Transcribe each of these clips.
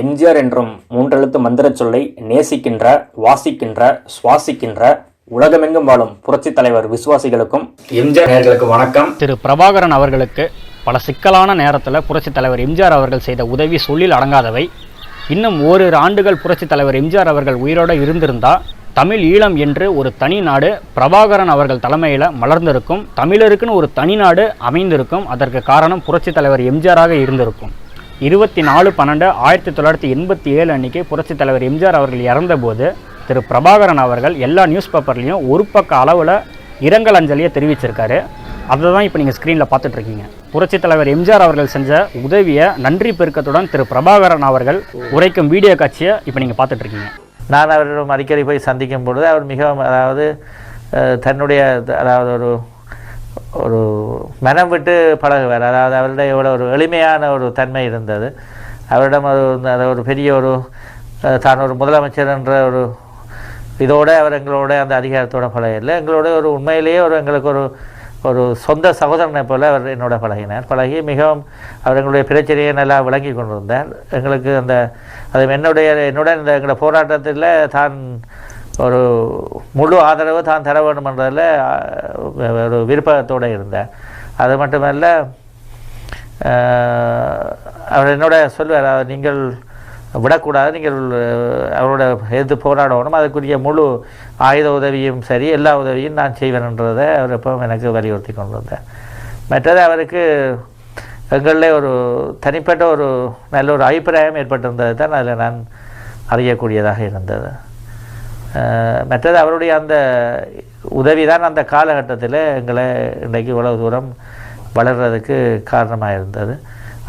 எம்ஜிஆர் என்றும் மூன்றெழுத்து மந்திரச் சொல்லை நேசிக்கின்ற வாசிக்கின்ற சுவாசிக்கின்ற உலகமெங்கும் வாழும் புரட்சித் தலைவர் விசுவாசிகளுக்கும் எம்ஜிஆர் நேர்களுக்கு வணக்கம். திரு பிரபாகரன் அவர்களுக்கு பல சிக்கலான நேரத்தில் புரட்சித் தலைவர் எம்ஜிஆர் அவர்கள் செய்த உதவி சொல்லில் அடங்காதவை. இன்னும் ஓரிரு ஆண்டுகள் புரட்சித் தலைவர் எம்ஜிஆர் அவர்கள் உயிரோடு இருந்திருந்தா தமிழ் ஈழம் என்று ஒரு தனி நாடு பிரபாகரன் அவர்கள் தலைமையில் மலர்ந்திருக்கும். தமிழருக்குன்னு ஒரு தனி நாடு அமைந்திருக்கும். அதற்கு காரணம் புரட்சித் தலைவர் எம்ஜிஆராக இருந்திருக்கும். இருபத்தி நாலு பன்னெண்டு ஆயிரத்தி தொள்ளாயிரத்தி எண்பத்தி ஏழு அன்னைக்கு புரட்சித் தலைவர் எம்ஜிஆர் அவர்கள் இறந்தபோது திரு பிரபாகரன் அவர்கள் எல்லா நியூஸ் பேப்பர்லேயும் ஒரு பக்க அளவில் இரங்கல் அஞ்சலியை தெரிவிச்சிருக்காரு. அதை தான் இப்போ நீங்கள் ஸ்க்ரீனில் பார்த்துட்ருக்கீங்க. புரட்சித் தலைவர் எம்ஜிஆர் அவர்கள் செஞ்ச உதவியை நன்றி பெருக்கத்துடன் திரு பிரபாகரன் அவர்கள் உரைக்கும் வீடியோ காட்சியை இப்போ நீங்கள் பார்த்துட்ருக்கீங்க. நான் அவரிடம் அடிக்கடி போய் சந்திக்கும் பொழுது அவர் மிகவும் அதாவது தன்னுடைய அதாவது ஒரு ஒரு மனம் விட்டு பழகுவார். அதாவது அவருடைய ஒரு எளிமையான ஒரு தன்மை இருந்தது. அவரிடம் ஒரு அது ஒரு பெரிய ஒரு தான் ஒரு முதலமைச்சர் என்ற ஒரு இதோடு அவர் எங்களோட அந்த அதிகாரத்தோட பழகல எங்களோட ஒரு உண்மையிலேயே ஒரு எங்களுக்கு ஒரு ஒரு சொந்த சகோதரனை போல அவர் என்னோட பழகினார். பழகி மிகவும் அவர் எங்களுடைய பிரச்சனையை நல்லா விளங்கி கொண்டிருந்தார். எங்களுக்கு அந்த அது என்னுடைய என்னுடன் இந்த எங்களோட போராட்டத்தில் தான் ஒரு முழு ஆதரவு தான் தர வேண்டுமென்றதில் ஒரு விருப்பத்தோடு இருந்தேன். அது மட்டுமல்ல அவர் என்னோட சொல்வார் நீங்கள் விடக்கூடாது நீங்கள் அவரோட எதிர்த்து போராடணும். அதுக்குரிய முழு ஆயுத உதவியும் சரி எல்லா உதவியும் நான் செய்வேன்ன்றதை அவர் எப்போ எனக்கு வலியுறுத்தி கொண்டு வந்தேன் மற்றது அவருக்கு எங்களிலே ஒரு தனிப்பட்ட ஒரு நல்ல ஒரு அபிப்பிராயம் ஏற்பட்டிருந்தது தான் அதில் நான் அறியக்கூடியதாக இருந்தது. மற்றது அவருடைய அந்த உதவி தான் அந்த காலகட்டத்தில் எங்களை இன்றைக்கு இவ்வளவு தூரம் வளர்கிறதுக்கு காரணமாக இருந்தது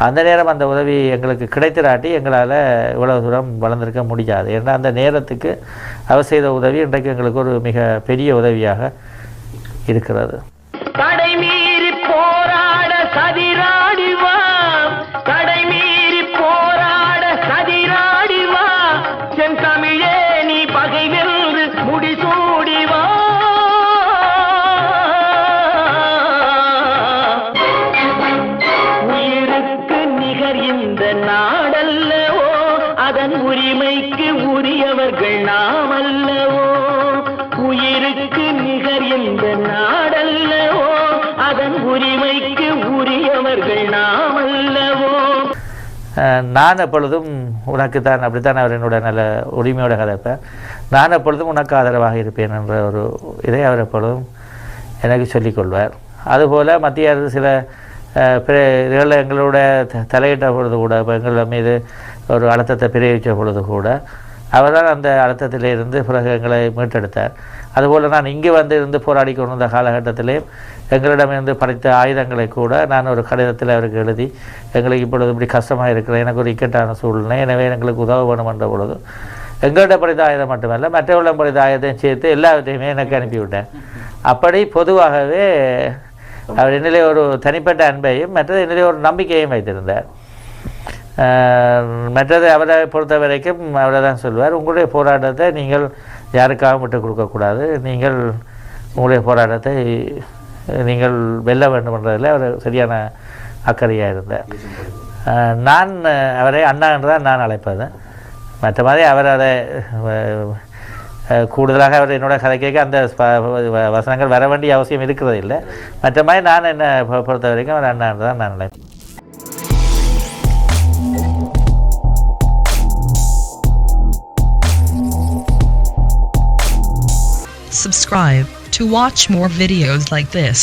அந்த நேரம் அந்த உதவி எங்களுக்கு கிடைத்திராட்டி எங்களால் இவ்வளவு தூரம் வளர்ந்திருக்க முடியாது. ஏன்னா அந்த நேரத்துக்கு அவர் செய்த உதவி இன்றைக்கு எங்களுக்கு ஒரு மிக பெரிய உதவியாக இருக்கிறது. தமிழே நாம் அல்லவோ உயிருக்கு நிகர் இந்த நாடல்லவோ? அதன் உரிமைக்கு உரியவர்கள் நாம் அல்லவோ நான் எப்பொழுதும் உனக்கு தான் அப்படித்தான் அவர் என்னோட நல்ல உரிமையோட கதைப்பேன் நான் எப்பொழுதும் உனக்கு ஆதரவாக இருப்பேன் என்ற ஒரு இதை அவர் எப்பொழுதும் எனக்கு சொல்லிக்கொள்வார் அதுபோல் மத்திய அரசு சில அஹ், பிற எங்களோட த- தலையிட்ட பொழுது கூட இப்போ எங்கள் மீது ஒரு அழுத்தத்தை பிரயோகித்த பொழுது கூட அவர்தான் அந்த அழுத்தத்திலே இருந்து பிறகு எங்களை மீட்டெடுத்தார். அதுபோல் நான் இங்கே வந்து இருந்து போராடி கொண்டிருந்த காலகட்டத்திலே எங்களிடமிருந்து படைத்த ஆயுதங்களை கூட நான் ஒரு கடிதத்தில் அவருக்கு எழுதி எங்களுக்கு இப்பொழுது இப்படி கஷ்டமாக இருக்கிறேன் எனக்கு ஒரு இக்கட்டான சூழ்நிலை எனவே எங்களுக்கு உதவ வேணும் என்ற பொழுது எங்கள்கிட்ட படித்த ஆயுதம் மட்டுமல்ல மற்றவர்களிடம் படித்த ஆயுதத்தையும் சேர்த்து எல்லாவற்றையுமே எனக்கு அனுப்பிவிட்டேன் அப்படி பொதுவாகவே அவர் என்னிலே ஒரு தனிப்பட்ட அன்பையும் மற்றது என்னிலே ஒரு நம்பிக்கையும் வைத்திருந்தார். மற்றது அவரை பொறுத்த வரைக்கும் அவரை தான் சொல்வார் உங்களுடைய போராட்டத்தை நீங்கள் யாருக்காகவும் விட்டு கொடுக்கக்கூடாது. நீங்கள் உங்களுடைய போராட்டத்தை நீங்கள் வெல்ல வேண்டும்ன்றதில் அவர் சரியான அக்கறையாக இருந்தார். நான் அவரை அண்ணா என்று தான் நான் அழைப்பது. மற்ற மாதிரி அவர் அதை கூடுதலாக அவர் என்னோட கதை கேட்க அந்த வசனங்கள் வர வேண்டிய அவசியம் இருக்கிறது இல்லை மற்ற மாதிரி நான் என்ன பொறுத்த வரைக்கும் அவர் அண்ணா என்று தான் நான் நினைப்பேன் Subscribe to watch more videos like this.